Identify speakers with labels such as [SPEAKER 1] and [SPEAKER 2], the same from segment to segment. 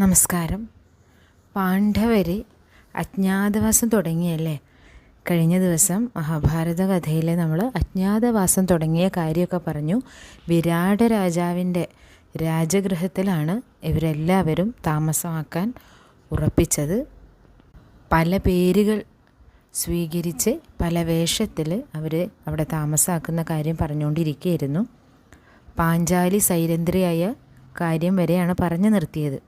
[SPEAKER 1] നമസ്കാരം. പാണ്ഡവർ അജ്ഞാതവാസം തുടങ്ങിയല്ലേ? കഴിഞ്ഞ ദിവസം മഹാഭാരത കഥയിൽ നമ്മൾ അജ്ഞാതവാസം തുടങ്ങിയ കാര്യമൊക്കെ പറഞ്ഞു. വിരാട രാജാവിന്റെ രാജഗൃഹത്തിലാണ് ഇവരെല്ലാവരും താമസമാക്കാൻ ഉറപ്പിച്ചത്. പല പേരുകൾ സ്വീകരിച്ച് പല വേഷത്തിൽ അവർ അവിടെ താമസമാക്കുന്ന കാര്യം പറഞ്ഞുകൊണ്ടിരിക്കുകയായിരുന്നു. പാഞ്ചാലി സൈരന്ധ്രിയായ കാര്യം വരെയാണ് പറഞ്ഞു നിർത്തിയത്.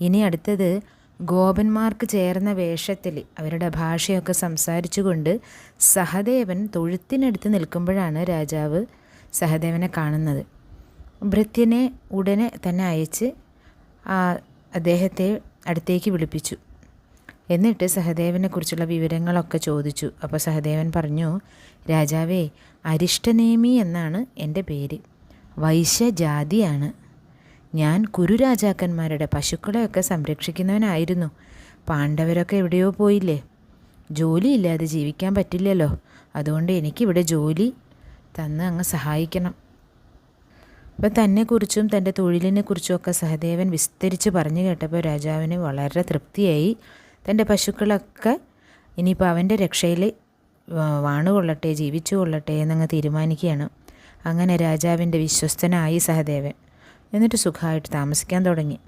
[SPEAKER 1] ഇനി അടുത്തത് ഗോപന്മാർക്ക് ചേർന്ന വേഷത്തിൽ അവരുടെ ഭാഷയൊക്കെ സംസാരിച്ചുകൊണ്ട് സഹദേവൻ തൊഴുത്തിനടുത്ത് നിൽക്കുമ്പോഴാണ് രാജാവ് സഹദേവനെ കാണുന്നത്. ഭൃത്യനെ ഉടനെ തന്നെ അയച്ച് അദ്ദേഹത്തെ അടുത്തേക്ക് വിളിപ്പിച്ചു. എന്നിട്ട് സഹദേവനെക്കുറിച്ചുള്ള വിവരങ്ങളൊക്കെ ചോദിച്ചു. അപ്പോൾ സഹദേവൻ പറഞ്ഞു രാജാവേ അരിഷ്ടനേമി എന്നാണ് എന്റെ പേര്. വൈശ്യജാതിയാണ്. ഞാൻ കുരുരാജാക്കന്മാരുടെ പശുക്കളെയൊക്കെ സംരക്ഷിക്കുന്നവനായിരുന്നു. പാണ്ഡവരൊക്കെ എവിടെയോ പോയില്ലേ. ജോലിയില്ലാതെ ജീവിക്കാൻ പറ്റില്ലല്ലോ. അതുകൊണ്ട് എനിക്കിവിടെ ജോലി തന്ന് അങ്ങ് സഹായിക്കണം. അപ്പം തന്നെക്കുറിച്ചും തന്റെ തൊഴിലിനെക്കുറിച്ചും ഒക്കെ സഹദേവൻ വിസ്തരിച്ച് പറഞ്ഞു കേട്ടപ്പോൾ രാജാവിന് വളരെ തൃപ്തിയായി. തന്റെ പശുക്കളൊക്കെ ഇനിയിപ്പോൾ അവന്റെ രക്ഷയിൽ വാണുകൊള്ളട്ടെ ജീവിച്ചു കൊള്ളട്ടെ എന്നങ്ങ് തീരുമാനിക്കുകയാണ്. അങ്ങനെ രാജാവിന്റെ വിശ്വസ്തനായി സഹദേവൻ. എന്നിട്ട് സുഖമായിട്ട് താമസിക്കാൻ തുടങ്ങി.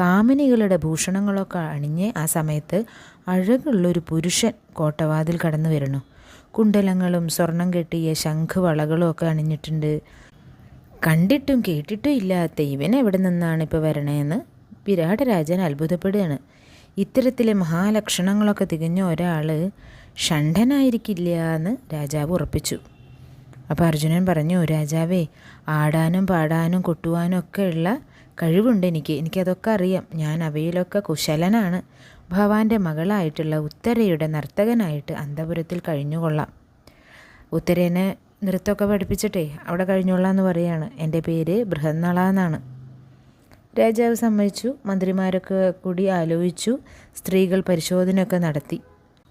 [SPEAKER 1] കാമിനികളുടെ ഭൂഷണങ്ങളൊക്കെ അണിഞ്ഞ് ആ സമയത്ത് അഴകുള്ളൊരു പുരുഷൻ കോട്ടവാതിൽ കടന്നു വരുന്നു. കുണ്ടലങ്ങളും സ്വർണം കെട്ടിയ ശംഖ് വളകളും ഒക്കെ അണിഞ്ഞിട്ടുണ്ട്. കണ്ടിട്ടും കേട്ടിട്ടും ഇല്ലാത്ത ഇവൻ എവിടെ നിന്നാണ് ഇപ്പോൾ വരണേന്ന് വിരാടരാജൻ അത്ഭുതപ്പെടുകയാണ്. ഇത്തരത്തിലെ മഹാലക്ഷണങ്ങളൊക്കെ തികഞ്ഞ ഒരാൾ ഷണ്ഠനായിരിക്കില്ല എന്ന് രാജാവ് ഉറപ്പിച്ചു. അപ്പോൾ അർജുനൻ പറഞ്ഞു രാജാവേ ആടാനും പാടാനും കൊട്ടുവാനും ഉള്ള കഴിവുണ്ട് എനിക്ക്. എനിക്കതൊക്കെ അറിയാം. ഞാൻ അവയിലൊക്കെ കുശലനാണ്. ഭവാന്റെ മകളായിട്ടുള്ള ഉത്തരയുടെ നർത്തകനായിട്ട് അന്തപുരത്തിൽ കഴിഞ്ഞുകൊള്ളാം. ഉത്തരേനെ നൃത്തമൊക്കെ പഠിപ്പിച്ചിട്ടേ അവിടെ കഴിഞ്ഞോളാം എന്ന് പറയാണ്. എന്റെ പേര് ബൃഹന്നള എന്നാണ്. രാജാവ് സമ്മതിച്ചു. മന്ത്രിമാരൊക്കെ കൂടി ആലോചിച്ചു. സ്ത്രീകൾ പരിശോധനയൊക്കെ നടത്തി.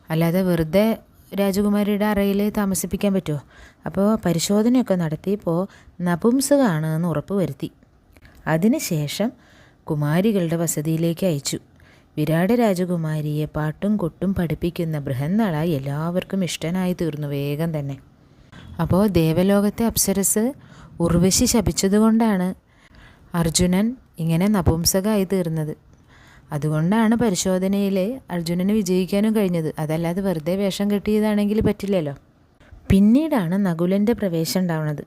[SPEAKER 1] അല്ലാതെ വെറുതെ രാജകുമാരിയുടെ അറയിൽ താമസിപ്പിക്കാൻ പറ്റുമോ? അപ്പോൾ പരിശോധനയൊക്കെ നടത്തിയപ്പോൾ നപുംസകമാണ് എന്ന് ഉറപ്പ് വരുത്തി അതിനുശേഷം കുമാരികളുടെ വസതിയിലേക്ക് അയച്ചു. വിരാട് രാജകുമാരിയെ പാട്ടും കൊട്ടും പഠിപ്പിക്കുന്ന ബൃഹന്നള എല്ലാവർക്കും ഇഷ്ടനായി തീർന്നു വേഗം തന്നെ. അപ്പോൾ ദേവലോകത്തെ അപ്സരസ് ഉർവശി ശപിച്ചതുകൊണ്ടാണ് അർജുനൻ ഇങ്ങനെ നപുംസകമായി തീർന്നത്. അതുകൊണ്ടാണ് പരിശോധനയിൽ അർജുനന് വിജയിക്കാനും കഴിഞ്ഞത്. അതല്ലാതെ വെറുതെ വേഷം കെട്ടിയതാണെങ്കിൽ പറ്റില്ലല്ലോ. പിന്നീടാണ് നകുലന്റെ പ്രവേശം ഉണ്ടാവുന്നത്.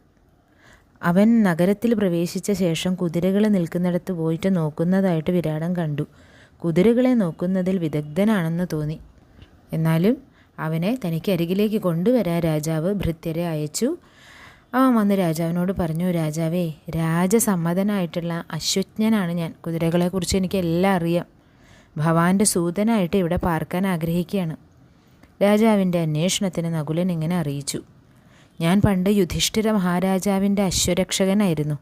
[SPEAKER 1] അവൻ നഗരത്തിൽ പ്രവേശിച്ച ശേഷം കുതിരകൾ നിൽക്കുന്നിടത്ത് പോയിട്ട് നോക്കുന്നതായിട്ട് വിരാടൻ കണ്ടു. കുതിരകളെ നോക്കുന്നതിൽ വിദഗ്ധനാണെന്ന് തോന്നി. എന്നാലും അവനെ തനിക്ക് അരികിലേക്ക് കൊണ്ടുവരാൻ രാജാവ് ഭൃത്യരെ അയച്ചു. അവൻ വന്ന് രാജാവിനോട് പറഞ്ഞു രാജാവേ രാജസമ്മതനായിട്ടുള്ള അശ്വജ്ഞനാണ് ഞാൻ. കുതിരകളെക്കുറിച്ച് എനിക്ക് എല്ലാം അറിയാം. ഭവാന്റെ സൂതനായിട്ട് ഇവിടെ പാർക്കാൻ ആഗ്രഹിക്കുകയാണ്. രാജാവിന്റെ അന്വേഷണത്തിന് നകുലൻ ഇങ്ങനെ അറിയിച്ചു. ഞാൻ പണ്ട് യുധിഷ്ഠിര മഹാരാജാവിന്റെ അശ്വരക്ഷകനായിരുന്നു.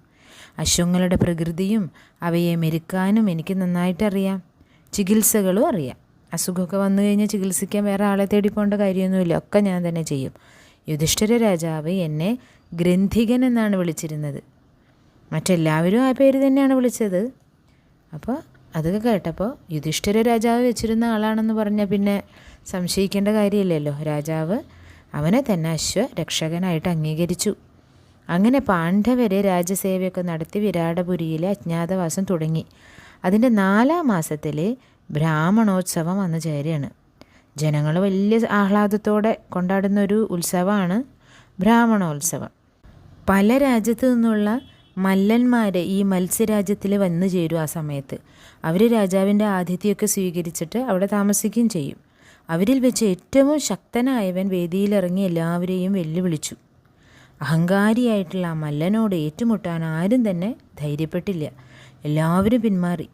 [SPEAKER 1] അശ്വങ്ങളുടെ പ്രകൃതിയും അവയെ മെരുക്കാനും എനിക്ക് നന്നായിട്ടറിയാം ചികിത്സകളും അറിയാം. അസുഖമൊക്കെ വന്നു കഴിഞ്ഞാൽ ചികിത്സിക്കാൻ വേറെ ആളെ തേടി പോകേണ്ട കാര്യമൊന്നുമില്ല. ഒക്കെ ഞാൻ തന്നെ ചെയ്യും. യുധിഷ്ഠിര രാജാവ് എന്നെ ഗ്രന്ഥികൻ എന്നാണ് വിളിച്ചിരുന്നത്. മറ്റെല്ലാവരും ആ പേര് തന്നെയാണ് വിളിച്ചത്. അപ്പോൾ അതൊക്കെ കേട്ടപ്പോൾ യുധിഷ്ഠിര രാജാവ് വെച്ചിരുന്ന ആളാണെന്ന് പറഞ്ഞാൽ പിന്നെ സംശയിക്കേണ്ട കാര്യമില്ലല്ലോ. രാജാവ് അവനെ തന്നെ അശ്വ രക്ഷകനായിട്ട് അംഗീകരിച്ചു. അങ്ങനെ പാണ്ഡവരെ രാജസേവയൊക്കെ നടത്തി വിരാടപുരിയിലെ അജ്ഞാതവാസം തുടങ്ങി. അതിന്റെ നാലാം മാസത്തിൽ ബ്രാഹ്മണോത്സവം വന്നു ചേരുകയാണ്. ജനങ്ങൾ വലിയ ആഹ്ലാദത്തോടെ കൊണ്ടാടുന്ന ഒരു ഉത്സവമാണ് ബ്രാഹ്മണോത്സവം. പല രാജ്യത്തു നിന്നുള്ള മല്ലന്മാർ ഈ മത്സ്യരാജ്യത്തിൽ വന്നു ചേരും ആ സമയത്ത്. അവർ രാജാവിന്റെ ആതിഥ്യമൊക്കെ സ്വീകരിച്ചിട്ട് അവിടെ താമസിക്കുകയും ചെയ്യും. അവരിൽ വെച്ച് ഏറ്റവും ശക്തനായവൻ വേദിയിലിറങ്ങി എല്ലാവരെയും വെല്ലുവിളിച്ചു. അഹങ്കാരിയായിട്ടുള്ള ആ മല്ലനോട് ഏറ്റുമുട്ടാൻ ആരും തന്നെ ധൈര്യപ്പെട്ടില്ല. എല്ലാവരും പിന്മാറി.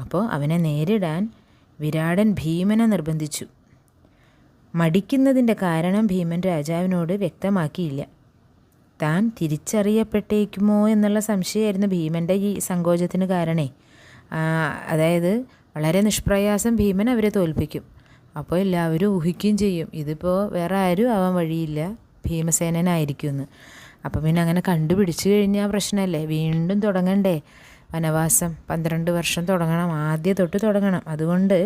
[SPEAKER 1] അപ്പോൾ അവനെ നേരിടാൻ വിരാടൻ ഭീമനെ നിർബന്ധിച്ചു. മടിക്കുന്നതിന്റെ കാരണം ഭീമൻ രാജാവിനോട് വ്യക്തമാക്കിയില്ല. താൻ തിരിച്ചറിയപ്പെട്ടേക്കുമോ എന്നുള്ള സംശയമായിരുന്നു ഭീമന്റെ ഈ സങ്കോചത്തിന് കാരണേ. അതായത് വളരെ നിഷ്പ്രയാസം ഭീമൻ അവരെ തോൽപ്പിക്കും. അപ്പോൾ എല്ലാവരും ഊഹിക്കുകയും ചെയ്യും ഇതിപ്പോൾ വേറെ ആരും ആവാൻ വഴിയില്ല ഭീമസേനനായിരിക്കുമെന്ന്. അപ്പം പിന്നെ അങ്ങനെ കണ്ടുപിടിച്ചു കഴിഞ്ഞാൽ പ്രശ്നമല്ലേ? വീണ്ടും തുടങ്ങണ്ടേ? വനവാസം പന്ത്രണ്ട് വർഷം തുടങ്ങണം ആദ്യ തൊട്ട് തുടങ്ങണം. അതുകൊണ്ട്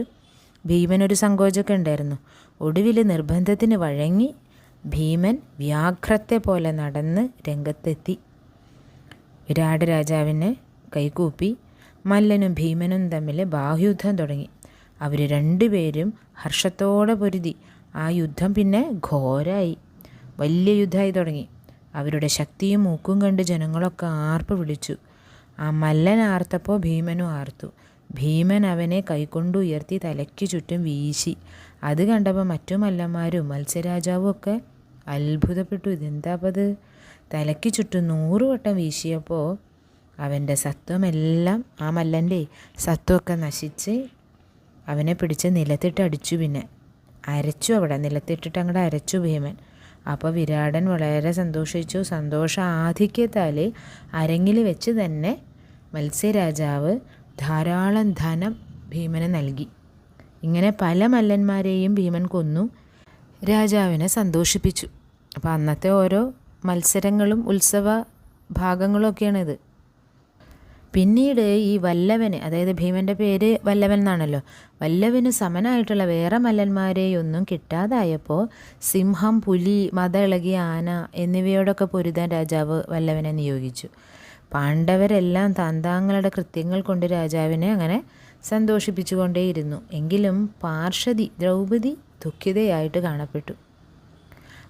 [SPEAKER 1] ഭീമനൊരു സങ്കോചമൊക്കെ ഉണ്ടായിരുന്നു. ഒടുവിൽ നിർബന്ധത്തിന് വഴങ്ങി ഭീമൻ വ്യാഘ്രത്തെ പോലെ നടന്ന് രംഗത്തെത്തി. വിരാട് രാജാവിന് കൈകൂപ്പി മല്ലനും ഭീമനും തമ്മിൽ ബാഹ്യുദ്ധം തുടങ്ങി. അവർ രണ്ടുപേരും ഹർഷത്തോടെ പൊരുതി. ആ യുദ്ധം പിന്നെ ഘോരായി. വലിയ യുദ്ധമായി തുടങ്ങി. അവരുടെ ശക്തിയും മൂക്കും കണ്ട് ജനങ്ങളൊക്കെ ആർപ്പ് വിളിച്ചു. ആ മല്ലൻ ആർത്തപ്പോൾ ഭീമനും ആർത്തു. ഭീമൻ അവനെ കൈകൊണ്ട് ഉയർത്തി തലയ്ക്ക് ചുറ്റും വീശി. അത് കണ്ടപ്പോൾ മറ്റു മല്ലന്മാരും മത്സ്യരാജാവും ഒക്കെ അത്ഭുതപ്പെട്ടു. ഇതെന്താപ്പത് തലയ്ക്ക് ചുറ്റും നൂറ് വട്ടം വീശിയപ്പോൾ അവന്റെ സത്വമെല്ലാം ആ മല്ലന്റെ സത്വമൊക്കെ നശിച്ച് അവനെ പിടിച്ച് നിലത്തിട്ട് അടിച്ചു പിന്നെ. അരച്ചു അവിടെ നിലത്തിട്ടിട്ട് അങ്ങോട്ട് അരച്ചു ഭീമൻ. അപ്പോൾ വിരാടൻ വളരെ സന്തോഷിച്ചു. സന്തോഷ ആധിക്യത്താൽ അരങ്ങിൽ വെച്ച് തന്നെ മത്സ്യരാജാവ് ധാരാളം ധനം ഭീമന് നൽകി. ഇങ്ങനെ പല മല്ലന്മാരെയും ഭീമൻ കൊന്നു. രാജാവിനെ സന്തോഷിപ്പിച്ചു. അപ്പോൾ അന്നത്തെ ഓരോ മത്സരങ്ങളും ഉത്സവ ഭാഗങ്ങളൊക്കെയാണിത്. പിന്നീട് ഈ വല്ലവന് അതായത് ഭീമന്റെ പേര് വല്ലവൻ എന്നാണല്ലോ. വല്ലവന് സമനായിട്ടുള്ള വേറെ മല്ലന്മാരെയൊന്നും കിട്ടാതായപ്പോൾ സിംഹം പുലി മത ആന എന്നിവയോടൊക്കെ പൊരുതാൻ രാജാവ് വല്ലവനെ നിയോഗിച്ചു. പാണ്ഡവരെല്ലാം താന്താങ്ങളുടെ കൃത്യങ്ങൾ കൊണ്ട് രാജാവിനെ അങ്ങനെ സന്തോഷിപ്പിച്ചുകൊണ്ടേയിരുന്നു. എങ്കിലും പാർഷതി ദ്രൗപദി ദുഃഖിതയായിട്ട് കാണപ്പെട്ടു.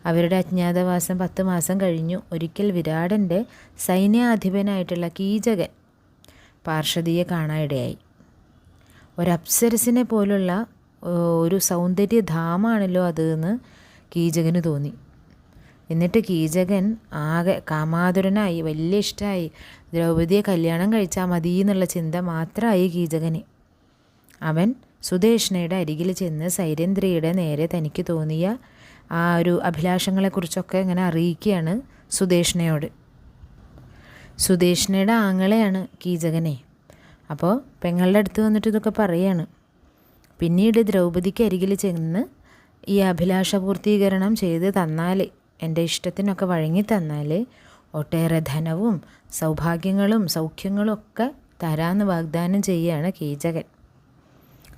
[SPEAKER 1] അവരുടെ അജ്ഞാതവാസം പത്ത് മാസം കഴിഞ്ഞു. ഒരിക്കൽ വിരാടന്റെ സൈന്യാധിപനായിട്ടുള്ള കീചകൻ പാർഷദിയെ കാണാനിടയായി. ഒരപ്സരസിനെ പോലുള്ള ഒരു സൗന്ദര്യധാമാണല്ലോ അത് എന്ന് കീചകന് തോന്നി. എന്നിട്ട് കീചകൻ ആകെ കാമാതുരനായി വലിയ ഇഷ്ടമായി ദ്രൗപതിയെ കല്യാണം കഴിച്ചാൽ മതി എന്നുള്ള ചിന്ത മാത്രമായി കീചകന്. അവൻ സുദേഷ്ണയുടെ അരികിൽ ചെന്ന് സൈരേന്ദ്രിയുടെ നേരെ തനിക്ക് തോന്നിയ ആ ഒരു അഭിലാഷങ്ങളെക്കുറിച്ചൊക്കെ ഇങ്ങനെ അറിയിക്കുകയാണ് സുദേഷ്ണയോട്. സുദേഷ്ണയുടെ ആങ്ങളെയാണ് കീചകനെ. അപ്പോൾ പെങ്ങളുടെ അടുത്ത് വന്നിട്ട് ഇതൊക്കെ പറയാണ്. പിന്നീട് ദ്രൗപദിക്ക് അരികിൽ ചെന്ന് ഈ അഭിലാഷ പൂർത്തീകരണം ചെയ്ത് തന്നാൽ എന്റെ ഇഷ്ടത്തിനൊക്കെ വഴങ്ങി തന്നാൽ ഒട്ടേറെ ധനവും സൗഭാഗ്യങ്ങളും സൗഖ്യങ്ങളും ഒക്കെ തരാമെന്ന് വാഗ്ദാനം ചെയ്യുകയാണ് കീചകൻ.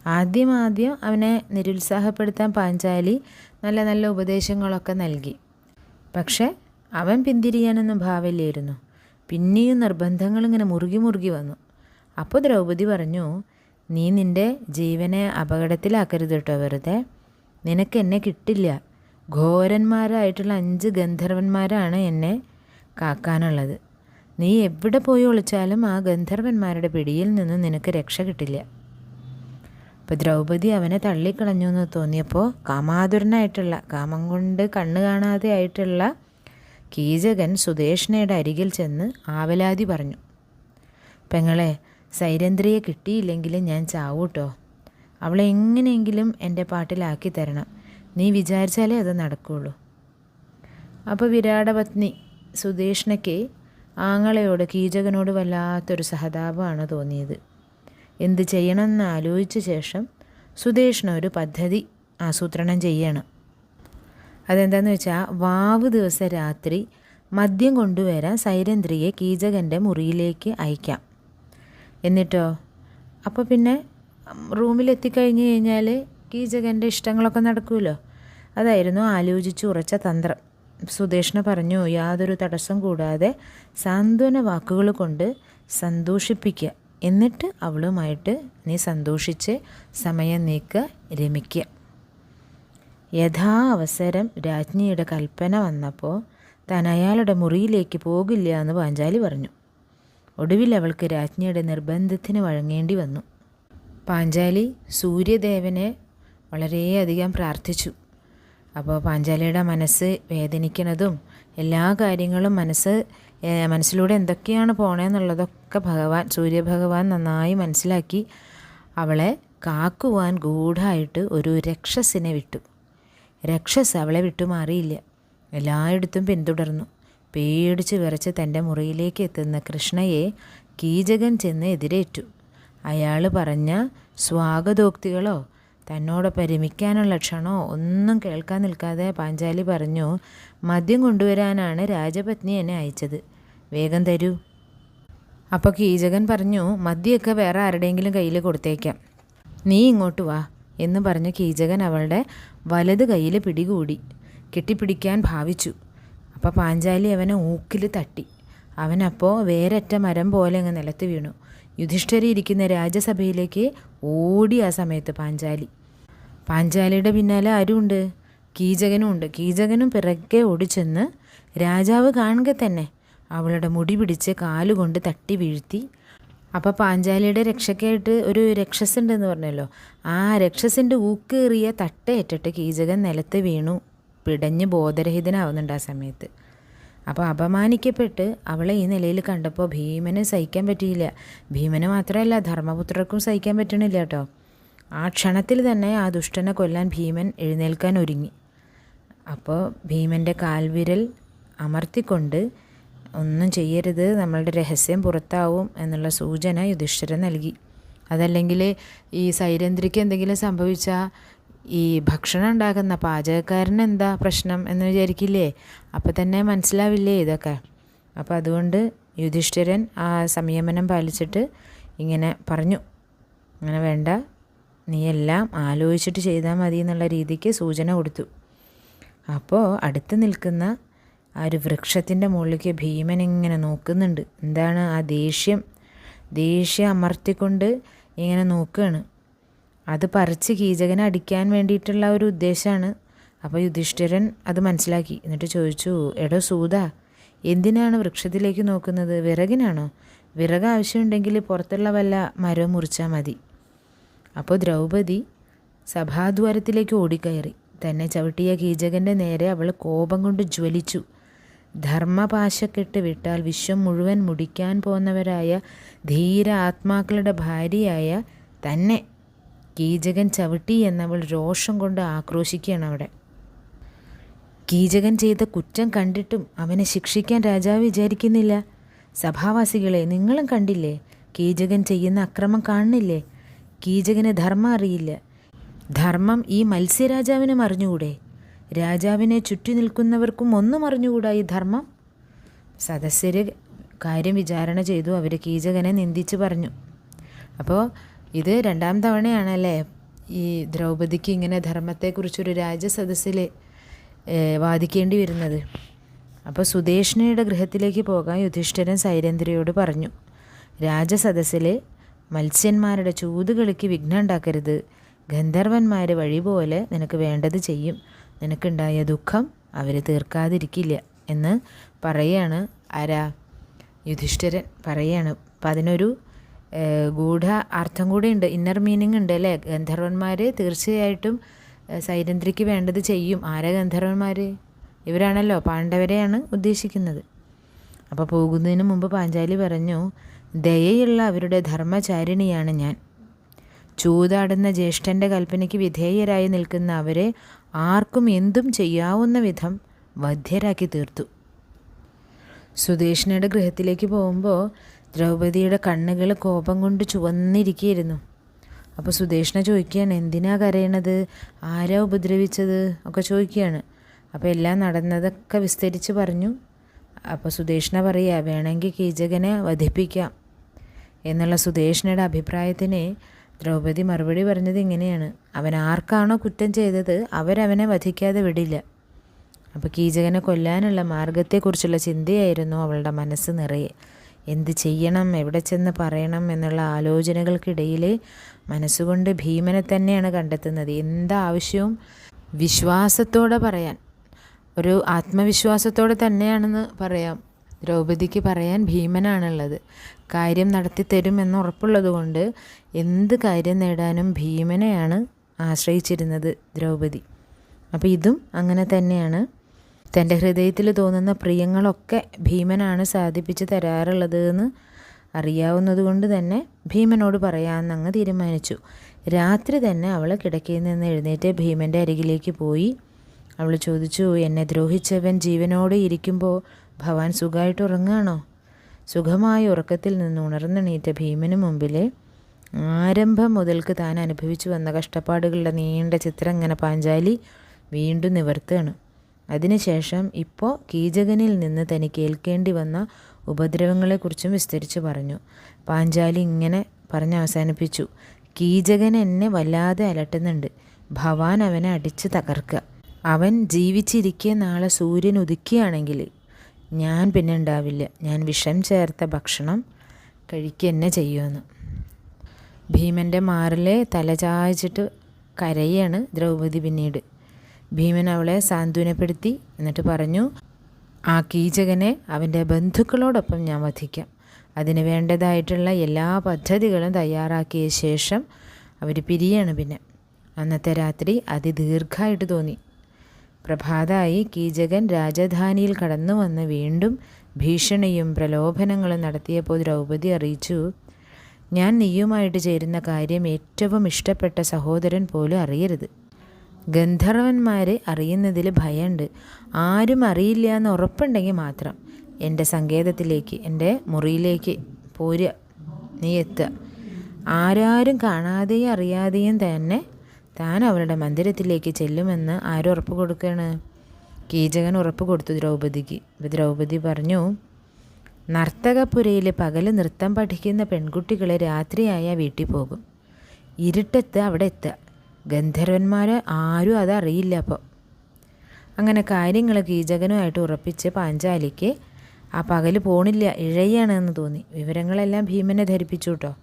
[SPEAKER 1] ആദ്യം ആദ്യം അവനെ നിരുത്സാഹപ്പെടുത്താൻ പാഞ്ചാലി നല്ല നല്ല ഉപദേശങ്ങളൊക്കെ നൽകി. പക്ഷേ അവൻ പിന്തിരിയാനൊന്നും ഭാവില്ലായിരുന്നു. പിന്നെയും നിർബന്ധങ്ങൾ ഇങ്ങനെ മുറുകി മുറുകി വന്നു. അപ്പോൾ ദ്രൗപദി പറഞ്ഞു നീ നിന്റെ ജീവനെ അപകടത്തിലാക്കരുത് കേട്ടോ വെറുതെ. നിനക്ക് എന്നെ കിട്ടില്ല. ഘോരന്മാരായിട്ടുള്ള അഞ്ച് ഗന്ധർവന്മാരാണ് എന്നെ കാക്കാനുള്ളത്. നീ എവിടെ പോയി ഒളിച്ചാലും ആ ഗന്ധർവന്മാരുടെ പിടിയിൽ നിന്ന് നിനക്ക് രക്ഷ കിട്ടില്ല. അപ്പോൾ ദ്രൗപദി അവനെ തള്ളിക്കളഞ്ഞു എന്ന് തോന്നിയപ്പോൾ കാമാതുരനായിട്ടുള്ള കാമം കൊണ്ട് കണ്ണ് കാണാതെ ആയിട്ടുള്ള കീചകൻ സുദേഷ്ണയുടെ അരികിൽ ചെന്ന് ആവലാതി പറഞ്ഞു പെങ്ങളെ സൈരന്ധ്രിയെ കിട്ടിയില്ലെങ്കിൽ ഞാൻ ചാവൂട്ടോ? അവളെ എങ്ങനെയെങ്കിലും എന്റെ പാട്ടിലാക്കി തരണം. നീ വിചാരിച്ചാലേ അത് നടക്കുകയുള്ളൂ അപ്പോൾ വിരാടപത്നി സുദേഷ്ണയ്ക്ക് ആങ്ങളയോട് കീചകനോട് വല്ലാത്തൊരു സഹതാപമാണ് തോന്നിയത്. എന്ത് ചെയ്യണമെന്ന് ആലോചിച്ച ശേഷം സുദേഷ്ണ ഒരു പദ്ധതി ആസൂത്രണം ചെയ്യണം. അതെന്താണെന്ന് വെച്ചാൽ വാവ് ദിവസം രാത്രി മദ്യം കൊണ്ടുവരാൻ സൈരന്ധ്രിയെ കീചകന്റെ മുറിയിലേക്ക് അയക്കാം. എന്നിട്ടോ? അപ്പോൾ പിന്നെ റൂമിലെത്തിക്കഴിഞ്ഞ് കഴിഞ്ഞാൽ കീചകന്റെ ഇഷ്ടങ്ങളൊക്കെ നടക്കുമല്ലോ അതായിരുന്നു ആലോചിച്ച് ഉറച്ച തന്ത്രം. സുദേഷ്ണ പറഞ്ഞു യാതൊരു തടസ്സം കൂടാതെ സാന്ത്വന വാക്കുകൾ കൊണ്ട് സന്തോഷിപ്പിക്കുക എന്നിട്ട് അവളുമായിട്ട് നീ സന്തോഷിച്ച് സമയം നീക്കുക രമിക്കുക യഥാ അവസരം രാജ്ഞിയുടെ കൽപ്പന വന്നപ്പോൾ താൻ അയാളുടെ മുറിയിലേക്ക് പോകില്ല എന്ന് പാഞ്ചാലി പറഞ്ഞു. ഒടുവിൽ അവൾക്ക് രാജ്ഞിയുടെ നിർബന്ധത്തിന് വഴങ്ങേണ്ടി വന്നു. പാഞ്ചാലി സൂര്യദേവനെ വളരെയധികം പ്രാർത്ഥിച്ചു. അപ്പോൾ പാഞ്ചാലിയുടെ മനസ്സ് വേദനിക്കുന്നതും എല്ലാ കാര്യങ്ങളും മനസ്സ് മനസ്സിലൂടെ എന്തൊക്കെയാണ് പോണേന്നുള്ളതൊക്കെ ഭഗവാൻ സൂര്യഭഗവാൻ നന്നായി മനസ്സിലാക്കി അവളെ കാക്കുവാൻ ഗൂഢായിട്ട് ഒരു രക്ഷസിനെ വിട്ടു. രക്ഷസ് അവളെ വിട്ടുമാറിയില്ല. എല്ലായിടത്തും പിന്തുടർന്നു. പേടിച്ച് വിറച്ച് തന്റെ മുറിയിലേക്ക് എത്തുന്ന കൃഷ്ണയെ കീചകൻ ചെന്ന് എതിരേറ്റു. അയാൾ പറഞ്ഞ സ്വാഗതോക്തികളോ തന്നോട് പരിമിക്കാനുള്ള ക്ഷണോ ഒന്നും കേൾക്കാൻ നിൽക്കാതെ പാഞ്ചാലി പറഞ്ഞു മദ്യം കൊണ്ടുവരാനാണ് രാജപത്നി എന്നെ അയച്ചത്. വേഗം തരൂ. അപ്പോൾ കീചകൻ പറഞ്ഞു മദ്യമൊക്കെ വേറെ ആരുടെയെങ്കിലും കയ്യിൽ കൊടുത്തേക്കാം. നീ ഇങ്ങോട്ട് വാ എന്ന് പറഞ്ഞ് കീചകൻ അവളുടെ വലത് കയ്യിൽ പിടികൂടി. കെട്ടിപ്പിടിക്കാൻ ഭാവിച്ചു. അപ്പോൾ പാഞ്ചാലി അവനെ ഊക്കിൽ തട്ടി. അവനപ്പോൾ വേരറ്റ മരം പോലെ അങ്ങ് നിലത്ത് വീണു. യുധിഷ്ഠരി ഇരിക്കുന്ന രാജ്യസഭയിലേക്ക് ഓടി ആ സമയത്ത് പാഞ്ചാലി. പാഞ്ചാലിയുടെ പിന്നാലെ ആരുമുണ്ട് കീചകനും ഉണ്ട്. കീചകനും പിറകെ ഓടിച്ചെന്ന് രാജാവ് കാണുക തന്നെ. അവളുടെ മുടി പിടിച്ച് കാലുകൊണ്ട് തട്ടി വീഴ്ത്തി. അപ്പോൾ പാഞ്ചാലിയുടെ രക്ഷയ്ക്കായിട്ട് ഒരു രക്ഷസുണ്ടെന്ന് പറഞ്ഞല്ലോ. ആ രക്ഷസിന്റെ ഊക്കേറിയ തട്ടയേറ്റിട്ട് കീചകൻ നിലത്ത് വീണു. പിടഞ്ഞ് ബോധരഹിതനാവുന്നുണ്ട് ആ സമയത്ത്. അപ്പോൾ അപമാനിക്കപ്പെട്ട് അവളെ ഈ നിലയിൽ കണ്ടപ്പോൾ ഭീമന് സഹിക്കാൻ പറ്റിയില്ല. ഭീമന് മാത്രമല്ല ധർമ്മപുത്രർക്കും സഹിക്കാൻ പറ്റണില്ല കേട്ടോ. ആ ക്ഷണത്തിൽ തന്നെ ആ ദുഷ്ടനെ കൊല്ലാൻ ഭീമൻ എഴുന്നേൽക്കാൻ ഒരുങ്ങി. അപ്പോൾ ഭീമന്റെ കാൽവിരൽ അമർത്തിക്കൊണ്ട് ഒന്നും ചെയ്യരുത് നമ്മളുടെ രഹസ്യം പുറത്താവും എന്നുള്ള സൂചന യുധിഷ്ഠിരൻ നൽകി. അതല്ലെങ്കിൽ ഈ സൈരന്ധ്രിക്ക് എന്തെങ്കിലും സംഭവിച്ചാൽ ഈ ഭക്ഷണം ഉണ്ടാക്കുന്ന പാചകക്കാരന് എന്താ പ്രശ്നം എന്ന് വിചാരിക്കില്ലേ? അപ്പോൾ തന്നെ മനസ്സിലാവില്ലേ ഇതൊക്കെ? അപ്പോൾ അതുകൊണ്ട് യുധിഷ്ഠിരൻ ആ സംയമനം പാലിച്ചിട്ട് ഇങ്ങനെ പറഞ്ഞു. അങ്ങനെ വേണ്ട നീ എല്ലാം ആലോചിച്ചിട്ട് ചെയ്താൽ മതി എന്നുള്ള രീതിക്ക് സൂചന കൊടുത്തു. അപ്പോൾ അടുത്ത് നിൽക്കുന്ന ആ ഒരു വൃക്ഷത്തിന്റെ മുകളിലേക്ക് ഭീമൻ ഇങ്ങനെ നോക്കുന്നുണ്ട്. എന്താണ് ആ ദേഷ്യം? ദേഷ്യം അമർത്തിക്കൊണ്ട് ഇങ്ങനെ നോക്കുകയാണ് അത് പറിച്ച് കീചകനെ അടിക്കാൻ വേണ്ടിയിട്ടുള്ള ഒരു ഉദ്ദേശമാണ്. അപ്പോൾ യുധിഷ്ഠിരൻ അത് മനസ്സിലാക്കി. എന്നിട്ട് ചോദിച്ചു എടോ സൂത എന്തിനാണ് വൃക്ഷത്തിലേക്ക് നോക്കുന്നത്? വിറകിനാണോ? വിറക് ആവശ്യമുണ്ടെങ്കിൽ പുറത്തുള്ള വല്ല മരവും മുറിച്ചാൽ മതി. അപ്പോൾ ദ്രൗപദി സഭാദ്വാരത്തിലേക്ക് ഓടിക്കയറി. തന്നെ ചവിട്ടിയ കീചകന്റെ നേരെ അവൾ കോപം കൊണ്ട് ജ്വലിച്ചു. ധർമ്മപാശക്കെട്ട് വിട്ടാൽ വിശ്വം മുഴുവൻ മുടിക്കാൻ പോന്നവരായ ധീര ആത്മാക്കളുടെ ഭാര്യയായ തന്നെ കീചകൻ ചവിട്ടി എന്നവൾ രോഷം കൊണ്ട് ആക്രോശിക്കുകയാണ് അവിടെ. കീചകൻ ചെയ്ത കുറ്റം കണ്ടിട്ടും അവനെ ശിക്ഷിക്കാൻ രാജാവ് വിചാരിക്കുന്നില്ല. സഭാവാസികളെ നിങ്ങളും കണ്ടില്ലേ? കീചകൻ ചെയ്യുന്ന അക്രമം കാണുന്നില്ലേ? കീചകന് ധർമ്മം അറിയില്ല. ധർമ്മം ഈ മത്സ്യരാജാവിനും അറിഞ്ഞുകൂടെ? രാജാവിനെ ചുറ്റി നിൽക്കുന്നവർക്കും ഒന്നും അറിഞ്ഞുകൂടാ ഈ ധർമ്മം? സദസ്യര് കാര്യം വിചാരണ ചെയ്തു അവർ കീചകനെ നിന്ദിച്ച് പറഞ്ഞു. അപ്പോൾ ഇത് രണ്ടാം തവണയാണല്ലേ? ഈ ദ്രൗപദിക്ക് ഇങ്ങനെ ധർമ്മത്തെക്കുറിച്ചൊരു രാജസദസ്സിൽ വാദിക്കേണ്ടി വരുന്നത്. അപ്പോൾ സുദേഷ്ണയുടെ ഗൃഹത്തിലേക്ക് പോകാൻ യുധിഷ്ഠിരൻ സൈരേന്ദ്രയോട് പറഞ്ഞു. രാജസദസ്സിൽ മത്സ്യന്മാരുടെ ചൂതുകളിക്ക് വിഘ്നം ഉണ്ടാക്കരുത് ഗന്ധർവന്മാർ വഴി പോലെ നിനക്ക് വേണ്ടത് ചെയ്യും. നിനക്കുണ്ടായ ദുഃഖം അവർ തീർക്കാതിരിക്കില്ല എന്ന് പറയാണ് ആരാ യുധിഷ്ഠിരൻ. പറയാണ് അപ്പം അതിനൊരു ഗൂഢ അർത്ഥം കൂടി ഉണ്ട്. ഇന്നർ മീനിങ് ഉണ്ട് അല്ലേ? ഗന്ധർവന്മാർ തീർച്ചയായിട്ടും സൈരന്ധ്രിക്ക് വേണ്ടത് ചെയ്യും. ആരാ ഗന്ധർവന്മാർ ഇവരാണല്ലോ പാണ്ഡവരെയാണ് ഉദ്ദേശിക്കുന്നത്. അപ്പോൾ പോകുന്നതിന് മുമ്പ് പാഞ്ചാലി പറഞ്ഞു ദയയുള്ള അവരുടെ ധർമ്മചാരിണിയാണ് ഞാൻ. ചൂതാടുന്ന ജ്യേഷ്ഠന്റെ കൽപ്പനയ്ക്ക് വിധേയരായി നിൽക്കുന്ന അവരെ ആർക്കും എന്തും ചെയ്യാവുന്ന വിധം വധ്യരാക്കി തീർത്തു. സുദേഷിനയുടെ ഗൃഹത്തിലേക്ക് പോകുമ്പോൾ ദ്രൗപതിയുടെ കണ്ണുകൾ കോപം കൊണ്ട് ചുവന്നിരിക്കുകയായിരുന്നു അപ്പോൾ സുദേഷ്ണ ചോദിക്കുകയാണ് എന്തിനാ കരയണത്? ആരാ ഉപദ്രവിച്ചത്? ഒക്കെ ചോദിക്കുകയാണ്. അപ്പോൾ എല്ലാം നടന്നതൊക്കെ വിസ്തരിച്ച് പറഞ്ഞു. അപ്പോൾ സുദേഷ്ണ പറയുക വേണമെങ്കിൽ കീചകനെ വധിപ്പിക്കാം. എന്നുള്ള സുദേഷ്ണയുടെ അഭിപ്രായത്തിന് ദ്രൗപദി മറുപടി പറഞ്ഞത് ഇങ്ങനെയാണ്. അവൻ ആർക്കാണോ കുറ്റം ചെയ്തത് അവരവനെ വധിക്കാതെ വിടില്ല. അപ്പോൾ കീചകനെ കൊല്ലാനുള്ള മാർഗത്തെക്കുറിച്ചുള്ള ചിന്തയായിരുന്നു അവളുടെ മനസ്സ് നിറയെ. എന്ത് ചെയ്യണം എവിടെ ചെന്ന് പറയണം എന്നുള്ള ആലോചനകൾക്കിടയിൽ മനസ്സുകൊണ്ട് ഭീമനെ തന്നെയാണ് കണ്ടെത്തുന്നത്. എന്താവശ്യവും വിശ്വാസത്തോടെ പറയാൻ. ഒരു ആത്മവിശ്വാസത്തോടെ തന്നെയാണെന്ന് പറയാം. ദ്രൗപദിക്ക് പറയാൻ ഭീമനാണുള്ളത്. കാര്യം നടത്തി തരുമെന്ന് ഉറപ്പുള്ളത് കൊണ്ട് എന്ത് കാര്യം നേടാനും ഭീമനെയാണ് ആശ്രയിച്ചിരുന്നത് ദ്രൗപദി. അപ്പോൾ ഇതും അങ്ങനെ തന്നെയാണ്. തന്റെ ഹൃദയത്തിൽ തോന്നുന്ന പ്രിയങ്ങളൊക്കെ ഭീമനാണ് സാധിപ്പിച്ച് തരാറുള്ളത് എന്ന് അറിയാവുന്നതുകൊണ്ട് തന്നെ ഭീമനോട് പറയാമെന്നങ്ങ് തീരുമാനിച്ചു. രാത്രി തന്നെ അവൾ കിടക്കയിൽ നിന്ന് എഴുന്നേറ്റ് ഭീമന്റെ അരികിലേക്ക് പോയി. അവൾ ചോദിച്ചു എന്നെ ദ്രോഹിച്ചവൻ ജീവനോടെ ഇരിക്കുമ്പോൾ ഭവാൻ സുഖമായിട്ട് ഉറങ്ങുകയാണോ? സുഖമായ ഉറക്കത്തിൽ നിന്ന് ഉണർന്നെണീറ്റ ഭീമന് മുമ്പിലെ ആരംഭം മുതൽക്ക് താൻ അനുഭവിച്ചു വന്ന കഷ്ടപ്പാടുകളുടെ നീണ്ട ചിത്രം ഇങ്ങനെ പാഞ്ചാലി വീണ്ടും നിവർത്തുകയാണ്. അതിനുശേഷം ഇപ്പോൾ കീചകനിൽ നിന്ന് തനിക്ക് ഏൽക്കേണ്ടി വന്ന ഉപദ്രവങ്ങളെക്കുറിച്ചും വിസ്തരിച്ച് പറഞ്ഞു. പാഞ്ചാലി ഇങ്ങനെ പറഞ്ഞ് അവസാനിപ്പിച്ചു. കീചകൻ എന്നെ വല്ലാതെ അലട്ടുന്നുണ്ട്. ഭവാൻ അവനെ അടിച്ച് തകർക്കുക അവൻ ജീവിച്ചിരിക്കെ നാളെ സൂര്യൻ ഉദിക്കുകയാണെങ്കിൽ ഞാൻ പിന്നെ ഉണ്ടാവില്ല. ഞാൻ വിഷം ചേർത്ത ഭക്ഷണം കഴിക്കുക തന്നെ ചെയ്യുമെന്ന്. ഭീമന്റെ മാറിലെ തല ചായ്ച്ചിട്ട് കരയാണ് ദ്രൗപദി പിന്നീട്. ഭീമൻ അവളെ സാന്ത്വനപ്പെടുത്തി എന്നിട്ട് പറഞ്ഞു ആ കീചകനെ അവന്റെ ബന്ധുക്കളോടൊപ്പം ഞാൻ വധിക്കാം. അതിന് വേണ്ടതായിട്ടുള്ള എല്ലാ പദ്ധതികളും തയ്യാറാക്കിയ ശേഷം അവർ പിരിയാണ് പിന്നെ. അന്നത്തെ രാത്രി അതിദീർഘമായിട്ട് തോന്നി. പ്രഭാതമായി കീചകൻ രാജധാനിയിൽ കടന്നു വന്ന് വീണ്ടും ഭീഷണിയും പ്രലോഭനങ്ങളും നടത്തിയപ്പോൾ ദ്രൗപദി അറിയിച്ചു ഞാൻ നീയുമായിട്ട് ചേരുന്ന കാര്യം ഏറ്റവും ഇഷ്ടപ്പെട്ട സഹോദരൻ പോലും അറിയരുത്. ഗന്ധർവന്മാരെ അറിയുന്നതിൽ ഭയമുണ്ട് ആരും അറിയില്ല എന്ന് ഉറപ്പുണ്ടെങ്കിൽ മാത്രം എന്റെ സങ്കേതത്തിലേക്ക് എന്റെ മുറിയിലേക്ക് പോരുക. നീ എത്തുക. ആരാരും കാണാതെയും അറിയാതെയും തന്നെ താൻ അവരുടെ മന്ദിരത്തിലേക്ക് ചെല്ലുമെന്ന് ആരും ഉറപ്പ് കൊടുക്കുകയാണ് കീചകൻ ഉറപ്പ് കൊടുത്തു ദ്രൗപദിക്ക്. ദ്രൗപദി പറഞ്ഞു നർത്തകപ്പുരയിൽ പകൽ നൃത്തം പഠിക്കുന്ന പെൺകുട്ടികളെ രാത്രിയായ വീട്ടിൽ പോകും. ഇരുട്ടത്ത് അവിടെ എത്തുക. ഗന്ധർവന്മാർ ആരും അതറിയില്ല അപ്പോൾ അങ്ങനെ കാര്യങ്ങൾ കീചകനുമായിട്ട് ഉറപ്പിച്ച് പാഞ്ചാലിക്ക് ആ പകൽ പോണില്ല ഇഴയാണെന്ന് തോന്നി. വിവരങ്ങളെല്ലാം ഭീമനെ ധരിപ്പിച്ചു കേട്ടോ.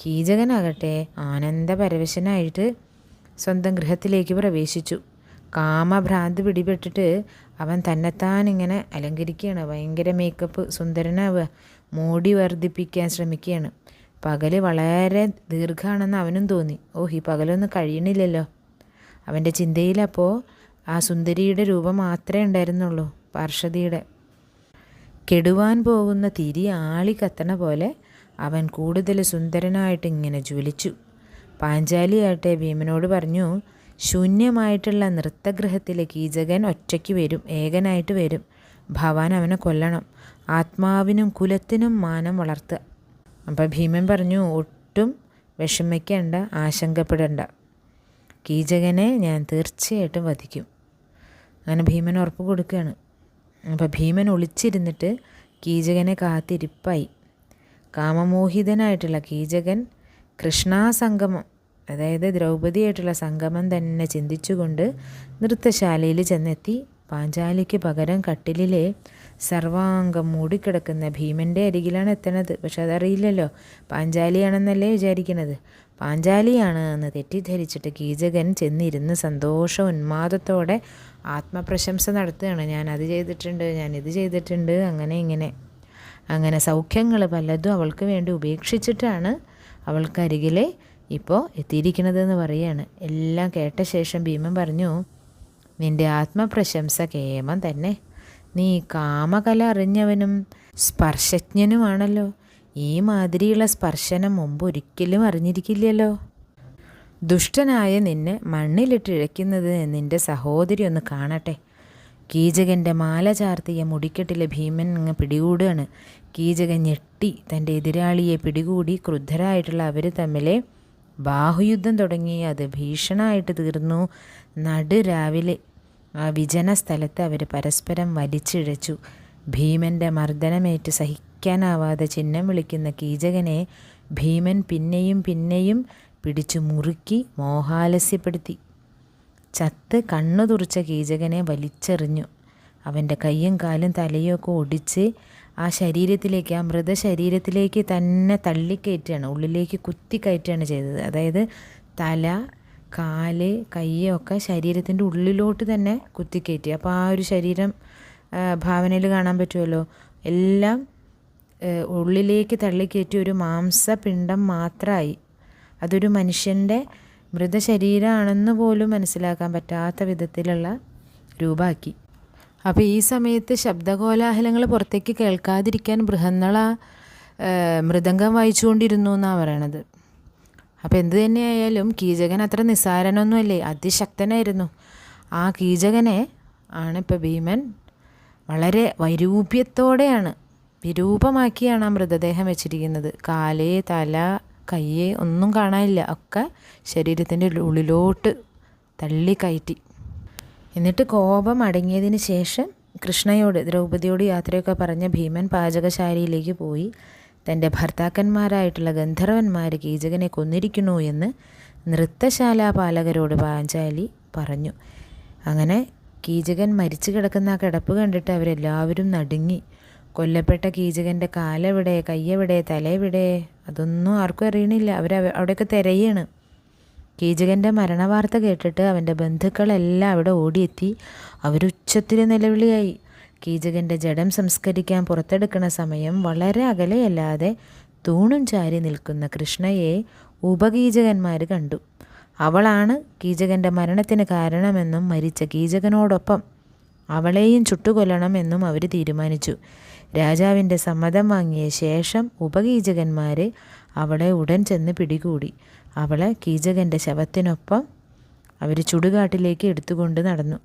[SPEAKER 1] കീചകനാകട്ടെ ആനന്ദപരവശനായിട്ട് സ്വന്തം ഗൃഹത്തിലേക്ക് പ്രവേശിച്ചു. കാമഭ്രാന്ത് പിടിപെട്ടിട്ട് അവൻ തന്നെത്താൻ ഇങ്ങനെ അലങ്കരിക്കുകയാണ്. ഭയങ്കര മേക്കപ്പ് സുന്ദരനാവുക. മോടി വർദ്ധിപ്പിക്കാൻ ശ്രമിക്കുകയാണ്. പകൽ വളരെ ദീർഘമാണെന്ന് അവനും തോന്നി. ഓ ഈ പകലൊന്നും കഴിയണില്ലല്ലോ. അവന്റെ ചിന്തയിലപ്പോൾ ആ സുന്ദരിയുടെ രൂപം മാത്രമേ ഉണ്ടായിരുന്നുള്ളൂ പാർഷതിയുടെ കെടുവാൻ പോകുന്ന തിരി ആളി കത്തണ പോലെ അവൻ കൂടുതൽ സുന്ദരനായിട്ട് ഇങ്ങനെ ജ്വലിച്ചു. പാഞ്ചാലിയാട്ടെ ഭീമനോട് പറഞ്ഞു ശൂന്യമായിട്ടുള്ള നൃത്തഗൃഹത്തിലെ കീചകൻ ഒറ്റയ്ക്ക് വരും ഏകനായിട്ട് വരും. ഭവാൻ അവനെ കൊല്ലണം. ആത്മാവിനും കുലത്തിനും മാനം വളർത്തുക. അപ്പം ഭീമൻ പറഞ്ഞു ഒട്ടും വിഷമിക്കേണ്ട ആശങ്കപ്പെടേണ്ട. കീചകനെ ഞാൻ തീർച്ചയായിട്ടും വധിക്കും. അങ്ങനെ ഭീമൻ ഉറപ്പ് കൊടുക്കുകയാണ്. അപ്പോൾ ഭീമൻ ഒളിച്ചിരുന്നിട്ട് കീചകനെ കാത്തിരിപ്പായി. കാമമോഹിതനായിട്ടുള്ള കീചകൻ കൃഷ്ണാസംഗമം അതായത് ദ്രൗപതിയായിട്ടുള്ള സംഗമം തന്നെ ചിന്തിച്ചുകൊണ്ട് നൃത്തശാലയിൽ ചെന്നെത്തി പാഞ്ചാലിക്ക് പകരം കട്ടിലിലെ സർവാംഗം മൂടിക്കിടക്കുന്ന ഭീമന്റെ അരികിലാണ് എത്തണത്. പക്ഷെ അതറിയില്ലല്ലോ പാഞ്ചാലിയാണെന്നല്ലേ വിചാരിക്കുന്നത് പാഞ്ചാലിയാണ് എന്ന് തെറ്റിദ്ധരിച്ചിട്ട് കീചകൻ ചെന്നിരുന്ന് സന്തോഷ ഉന്മാദത്തോടെ ആത്മപ്രശംസ നടത്തുകയാണ്. ഞാൻ അത് ചെയ്തിട്ടുണ്ട് ഞാൻ ഇത് ചെയ്തിട്ടുണ്ട് അങ്ങനെ ഇങ്ങനെ. അങ്ങനെ സൗഖ്യങ്ങൾ പലതും അവൾക്ക് വേണ്ടി ഉപേക്ഷിച്ചിട്ടാണ് അവൾക്കരികിലെ ഇപ്പോൾ എത്തിയിരിക്കുന്നതെന്ന് പറയാണ് എല്ലാം കേട്ട ശേഷം ഭീമൻ പറഞ്ഞു നിന്റെ ആത്മപ്രശംസ കേമം തന്നെ. നീ കാമകല അറിഞ്ഞവനും സ്പർശജ്ഞനുമാണല്ലോ. ഈ മാതിരിയുള്ള സ്പർശനം മുമ്പ് ഒരിക്കലും അറിഞ്ഞിരിക്കില്ലല്ലോ. ദുഷ്ടനായ നിന്നെ മണ്ണിലിട്ട് മണ്ണിലിട്ടിഴയ്ക്കുന്നത് നിന്റെ സഹോദരി ഒന്ന് കാണട്ടെ. കീചകന്റെ മാല ചാർത്തിയ മുടിക്കെട്ടിലെ ഭീമൻ അങ്ങ് പിടികൂടുകയാണ്. കീചകൻ ഞെട്ടി തന്റെ എതിരാളിയെ പിടികൂടി ക്രുദ്ധരായിട്ടുള്ള അവർ തമ്മിലെ ബാഹുയുദ്ധം തുടങ്ങി. അത് ഭീഷണമായിട്ട് തീർന്നു. നടുരാവിലെ ആ വിജന സ്ഥലത്ത് അവർ പരസ്പരം വലിച്ചിഴച്ചു. ഭീമന്റെ മർദ്ദനമേറ്റ് സഹിക്കാനാവാതെ ചിഹ്നം വിളിക്കുന്ന കീചകനെ ഭീമൻ പിന്നെയും പിന്നെയും പിടിച്ചു മുറുക്കി മോഹാലസ്യപ്പെടുത്തി. ചത്ത് കണ്ണു തുറച്ച കീചകനെ വലിച്ചെറിഞ്ഞു. അവന്റെ കയ്യും കാലും തലയും ഒക്കെ ഒടിച്ച് ആ ശരീരത്തിലേക്ക് ആ മൃതശരീരത്തിലേക്ക് തന്നെ തള്ളിക്കയറ്റുകയാണ് ഉള്ളിലേക്ക് കുത്തിക്കയറ്റുകയാണ് ചെയ്തത്. അതായത് തല കാൽ കയ്യൊക്കെ ശരീരത്തിന്റെ ഉള്ളിലോട്ട് തന്നെ കുത്തിക്കയറ്റി. അപ്പോൾ ആ ഒരു ശരീരം ഭാവനയിൽ കാണാൻ പറ്റുമല്ലോ? എല്ലാം ഉള്ളിലേക്ക് തള്ളിക്കയറ്റി ഒരു മാംസപിണ്ഡം മാത്രമായി. അതൊരു മനുഷ്യന്റെ മൃതശരീരമാണെന്ന് പോലും മനസ്സിലാക്കാൻ പറ്റാത്ത വിധത്തിലുള്ള രൂപമാക്കി. അപ്പോൾ ഈ സമയത്ത് ശബ്ദകോലാഹലങ്ങൾ പുറത്തേക്ക് കേൾക്കാതിരിക്കാൻ ബൃഹന്നള മൃദംഗം വായിച്ചുകൊണ്ടിരുന്നു എന്നാണ് പറയണത്. അപ്പോൾ എന്ത് തന്നെയായാലും കീചകൻ അത്ര നിസ്സാരനൊന്നുമല്ലേ? അതിശക്തനായിരുന്നു. ആ കീചകനെ ആണ് ഇപ്പോൾ ഭീമൻ വളരെ വൈരൂപ്യത്തോടെയാണ് വിരൂപമാക്കിയാണ് ആ മൃതദേഹം വെച്ചിരിക്കുന്നത്. കാലേ തല കയ്യെ ഒന്നും കാണാനില്ല. ഒക്കെ ശരീരത്തിന്റെ ഉള്ളിലോട്ട് തള്ളിക്കയറ്റി എന്നിട്ട് കോപം അടങ്ങിയതിന് ശേഷം കൃഷ്ണയോട് ദ്രൗപദിയോട് യാത്രയൊക്കെ പറഞ്ഞ ഭീമൻ പാചകശാലയിലേക്ക് പോയി. തന്റെ ഭർത്താക്കന്മാരായിട്ടുള്ള ഗന്ധർവന്മാർ കീചകനെ കൊന്നിരിക്കുന്നു എന്ന് നൃത്തശാല പാലകരോട് പാഞ്ചാലി പറഞ്ഞു. അങ്ങനെ കീചകൻ മരിച്ചു കിടക്കുന്ന ആ കിടപ്പ് കണ്ടിട്ട് അവരെല്ലാവരും നടുങ്ങി. കൊല്ലപ്പെട്ട കീചകന്റെ കാലെവിടെ കയ്യെവിടെ തലയെവിടെ അതൊന്നും ആർക്കും അറിയണില്ല. അവർ അവിടെയൊക്കെ തിരയാണ്. കീചകന്റെ മരണവാർത്ത കേട്ടിട്ട് അവന്റെ ബന്ധുക്കളെല്ലാം അവിടെ ഓടിയെത്തി. അവരുച്ചത്തിൽ നിലവിളിയായി. കീചകന്റെ ജഡം സംസ്കരിക്കാൻ പുറത്തെടുക്കുന്ന സമയം വളരെ അകലെയല്ലാതെ തൂണും ചാരി നിൽക്കുന്ന കൃഷ്ണയെ ഉപകീചകന്മാർ കണ്ടു. അവളാണ് കീചകന്റെ മരണത്തിന് കാരണമെന്നും മരിച്ച കീചകനോടൊപ്പം അവളെയും ചുട്ടുകൊല്ലണമെന്നും അവർ തീരുമാനിച്ചു. രാജാവിന്റെ സമ്മതം വാങ്ങിയ ശേഷം ഉപകീചകന്മാർ അവളെ ഉടൻ ചെന്ന് പിടികൂടി. അവളെ കീചകന്റെ ശവത്തിനൊപ്പം അവർ ചുടുകാട്ടിലേക്ക് എടുത്തുകൊണ്ട് നടന്നു.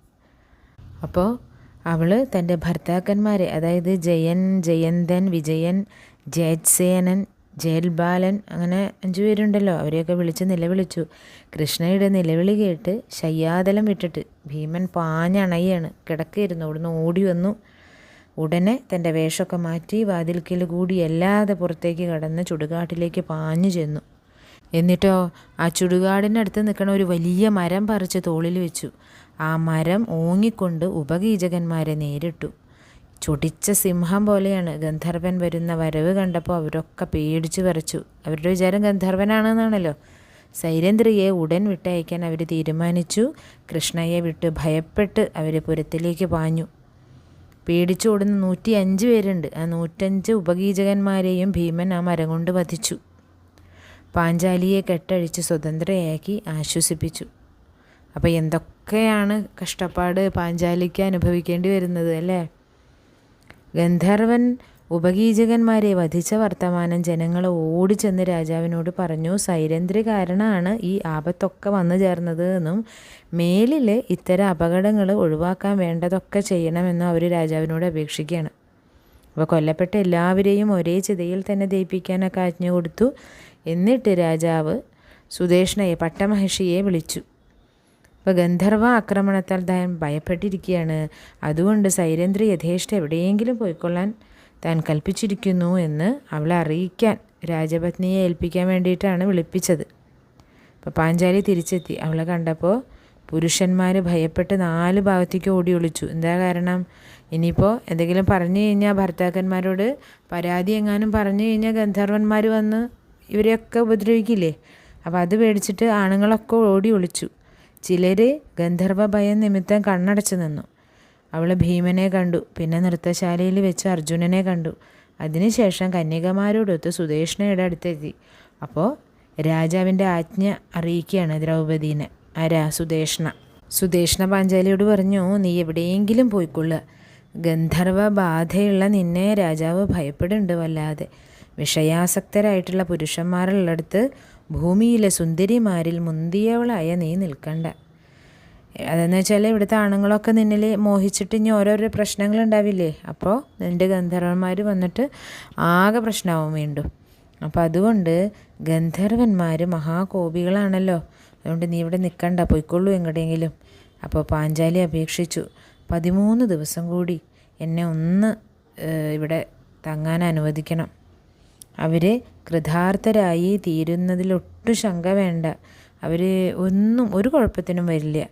[SPEAKER 1] അപ്പോൾ അവൾ തന്റെ ഭർത്താക്കന്മാരെ അതായത് ജയൻ ജയന്തൻ വിജയൻ ജയത്സേനൻ ജയൽബാലൻ അങ്ങനെ അഞ്ചു പേരുണ്ടല്ലോ അവരെയൊക്കെ വിളിച്ച് നിലവിളിച്ചു. കൃഷ്ണയുടെ നിലവിളി കേട്ട് ശയ്യാതലം വിട്ടിട്ട് ഭീമൻ പാഞ്ഞണയാണ്. കിടക്കയിരുന്നു അവിടുന്ന് ഓടി വന്നു. ഉടനെ തന്റെ വേഷമൊക്കെ മാറ്റി വാതിൽക്കൽ കൂടി അല്ലാതെ പുറത്തേക്ക് കടന്ന് ചുടുകാട്ടിലേക്ക് പാഞ്ഞു ചെന്നു. എന്നിട്ടോ ആ ചുടുകാടിനടുത്ത് നിൽക്കണ ഒരു വലിയ മരം പറിച്ച് തോളിൽ വെച്ചു. ആ മരം ഓങ്ങിക്കൊണ്ട് ഉപകീചകന്മാരെ നേരിട്ടു. ചൊടിച്ച സിംഹം പോലെയാണ് ഗന്ധർവൻ വരുന്ന വരവ് കണ്ടപ്പോൾ അവരൊക്കെ പേടിച്ചു വരച്ചു അവരുടെ വിചാരം ഗന്ധർവനാണെന്നാണല്ലോ. സൈരന്ദ്രിയെ ഉടൻ വിട്ടയക്കാൻ അവർ തീരുമാനിച്ചു. കൃഷ്ണയെ വിട്ട് ഭയപ്പെട്ട് അവർ പുരത്തിലേക്ക് പാഞ്ഞു. പേടിച്ചോടുന്ന നൂറ്റി അഞ്ച് പേരുണ്ട്. ആ നൂറ്റഞ്ച് ഉപകീചകന്മാരെയും ഭീമൻ ആ മരം കൊണ്ട് വധിച്ചു. പാഞ്ചാലിയെ കെട്ടഴിച്ച് സ്വതന്ത്രയാക്കി ആശ്വസിപ്പിച്ചു. അപ്പോൾ എന്തൊക്കെയാണ് കഷ്ടപ്പാട് പാഞ്ചാലിക്ക് അനുഭവിക്കേണ്ടി വരുന്നത് അല്ലേ? ഗന്ധർവൻ ഉപഗീചകന്മാരെ വധിച്ച വർത്തമാനം ജനങ്ങൾ ഓടിച്ചെന്ന് രാജാവിനോട് പറഞ്ഞു സൈരന്ധ്രി കാരണമാണ് ഈ ആപത്തൊക്കെ വന്നു ചേർന്നത് എന്നും മേലിൽ ഇത്തരം അപകടങ്ങൾ ഒഴിവാക്കാൻ വേണ്ടതൊക്കെ ചെയ്യണമെന്നും അവർ രാജാവിനോട് അപേക്ഷിക്കുകയാണ്. അപ്പോൾ കൊല്ലപ്പെട്ട എല്ലാവരെയും ഒരേ ചിതയിൽ തന്നെ ദയിപ്പിക്കാനൊക്കെ ആജ്ഞ കൊടുത്തു. എന്നിട്ട് രാജാവ് സുദേഷ്ണയെ പട്ടമഹർഷിയെ വിളിച്ചു. അപ്പോൾ ഗന്ധർവ ആക്രമണത്താൽ താൻ ഭയപ്പെട്ടിരിക്കുകയാണ്. അതുകൊണ്ട് സൈരന്ധ്രി യഥേഷ്ട എവിടെയെങ്കിലും പോയിക്കൊള്ളാൻ താൻ കൽപ്പിച്ചിരിക്കുന്നു എന്ന് അവളെ അറിയിക്കാൻ രാജപത്നിയെ ഏൽപ്പിക്കാൻ വേണ്ടിയിട്ടാണ് വിളിപ്പിച്ചത്. അപ്പോൾ പാഞ്ചാലി തിരിച്ചെത്തി. അവളെ കണ്ടപ്പോൾ പുരുഷന്മാർ ഭയപ്പെട്ട് നാല് ഭാഗത്തേക്ക് ഓടി ഒളിച്ചു. എന്താ കാരണം? ഇനിയിപ്പോൾ എന്തെങ്കിലും പറഞ്ഞു കഴിഞ്ഞാൽ ഭർത്താക്കന്മാരോട് പരാതി എങ്ങാനും പറഞ്ഞു കഴിഞ്ഞാൽ ഗന്ധർവന്മാർ വന്ന് ഇവരെയൊക്കെ ഉപദ്രവിക്കില്ലേ? അപ്പോൾ അത് മേടിച്ചിട്ട് ആണുങ്ങളൊക്കെ ഓടി ഒളിച്ചു. ചിലർ ഗന്ധർവ ഭയം നിമിത്തം കണ്ണടച്ചു നിന്നു. അവൾ ഭീമനെ കണ്ടു. പിന്നെ നൃത്തശാലയിൽ വെച്ച് അർജുനനെ കണ്ടു. അതിനുശേഷം കന്യകമാരോടൊത്ത് സുദേഷ്ണയുടെ അടുത്തെത്തി. അപ്പോൾ രാജാവിന്റെ ആജ്ഞ അറിയിക്കുകയാണ് ദ്രൗപദീനെ. ആരാ? സുദേഷ്ണ സുദേഷ്ണ പാഞ്ചാലിയോട് പറഞ്ഞു നീ എവിടെയെങ്കിലും പോയിക്കൊള്ളുക. ഗന്ധർവ ബാധയുള്ള നിന്നെ രാജാവ് ഭയപ്പെടുന്നുണ്ട് വല്ലാതെ. വിഷയാസക്തരായിട്ടുള്ള പുരുഷന്മാരുള്ളടുത്ത് ഭൂമിയിലെ സുന്ദരിമാരിൽ മുന്തിയവളായ നീ നിൽക്കണ്ട. അതെന്ന് വെച്ചാൽ ഇവിടുത്തെ ആണുങ്ങളൊക്കെ നിന്നിൽ മോഹിച്ചിട്ട് ഇനി ഓരോരോ പ്രശ്നങ്ങൾ ഉണ്ടാവില്ലേ? അപ്പോൾ നിന്റെ ഗന്ധർവന്മാർ വന്നിട്ട് ആകെ പ്രശ്നമാവും വീണ്ടും. അപ്പോൾ അതുകൊണ്ട് ഗന്ധർവന്മാർ മഹാകോപികളാണല്ലോ. അതുകൊണ്ട് നീ ഇവിടെ നിൽക്കണ്ട പോയിക്കൊള്ളൂ എങ്ങടെയെങ്കിലും അപ്പോൾ പാഞ്ചാലി അപേക്ഷിച്ചു. പതിമൂന്ന് ദിവസം കൂടി എന്നെ ഒന്ന് ഇവിടെ തങ്ങാൻ അനുവദിക്കണം. അവർ കൃതാർത്ഥരായി തീരുന്നതിലൊട്ടും ശങ്ക വേണ്ട. അവർ ഒന്നും ഒരു കുഴപ്പത്തിനും വരില്ല.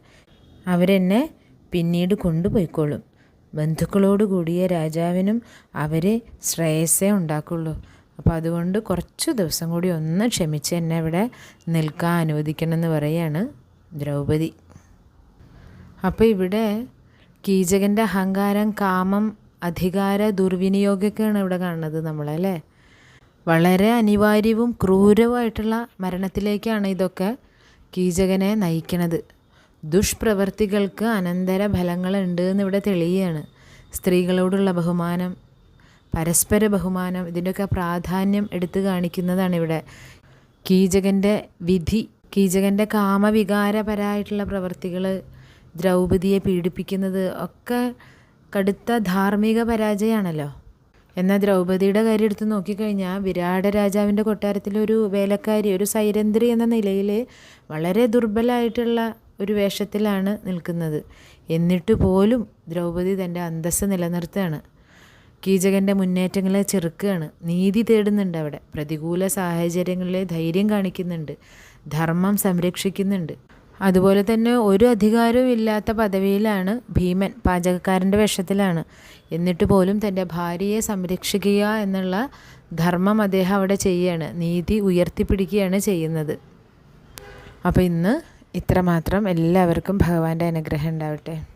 [SPEAKER 1] അവരെന്നെ പിന്നീട് കൊണ്ടുപോയിക്കോളും. ബന്ധുക്കളോട് കൂടിയ രാജാവിനും അവർ ശ്രേയസ്സേ ഉണ്ടാക്കുള്ളൂ. അപ്പോൾ അതുകൊണ്ട് കുറച്ച് ദിവസം കൂടി ഒന്ന് ക്ഷമിച്ച് എന്നെ ഇവിടെ നിൽക്കാൻ അനുവദിക്കണമെന്ന് പറയാണ് ദ്രൗപദി. അപ്പോൾ ഇവിടെ കീചകന്റെ അഹങ്കാരം കാമം അധികാര ദുർവിനിയോഗമൊക്കെയാണ് ഇവിടെ കാണുന്നത് നമ്മളല്ലേ വളരെ അനിവാര്യവും ക്രൂരവുമായിട്ടുള്ള മരണത്തിലേക്കാണ് ഇതൊക്കെ കീചകനെ നയിക്കുന്നത് ദുഷ്പ്രവർത്തികൾക്ക് അനന്തര ഫലങ്ങളുണ്ട് എന്നിവിടെ തെളിയുകയാണ്. സ്ത്രീകളോടുള്ള ബഹുമാനം പരസ്പര ബഹുമാനം ഇതിന്റെയൊക്കെ പ്രാധാന്യം എടുത്തു കാണിക്കുന്നതാണ് ഇവിടെ കീചകന്റെ വിധി കീചകന്റെ കാമവികാരപരമായിട്ടുള്ള പ്രവർത്തികൾ ദ്രൗപതിയെ പീഡിപ്പിക്കുന്നത് ഒക്കെ കടുത്ത ധാർമ്മിക പരാജയമാണല്ലോ. എന്നാൽ ദ്രൗപദിയുടെ കാര്യം എടുത്ത് നോക്കിക്കഴിഞ്ഞാൽ വിരാട രാജാവിന്റെ കൊട്ടാരത്തിലൊരു വേലക്കാരി ഒരു സൈരന്ധ്രി എന്ന നിലയിൽ വളരെ ദുർബലമായിട്ടുള്ള ഒരു വേഷത്തിലാണ് നിൽക്കുന്നത്. എന്നിട്ട് പോലും ദ്രൗപദി തന്റെ അന്തസ്സ് നിലനിർത്തുകയാണ്. കീചകന്റെ മുന്നേറ്റങ്ങളെ ചെറുക്കുകയാണ്. നീതി തേടുന്നുണ്ട് അവിടെ. പ്രതികൂല സാഹചര്യങ്ങളിലെ ധൈര്യം കാണിക്കുന്നുണ്ട്. ധർമ്മം സംരക്ഷിക്കുന്നുണ്ട്. അതുപോലെ തന്നെ ഒരു അധികാരവും ഇല്ലാത്ത പദവിയിലാണ് ഭീമൻ പാചകക്കാരന്റെ വേഷത്തിലാണ്. എന്നിട്ട് പോലും തന്റെ ഭാര്യയെ സംരക്ഷിക്കുക എന്നുള്ള ധർമ്മം അദ്ദേഹം അവിടെ ചെയ്യുകയാണ്. നീതി ഉയർത്തിപ്പിടിക്കുകയാണ് ചെയ്യുന്നത്. അപ്പോൾ ഇന്ന് ഇത്രമാത്രം. എല്ലാവർക്കും ഭഗവാന്റെ അനുഗ്രഹം ഉണ്ടാവട്ടെ.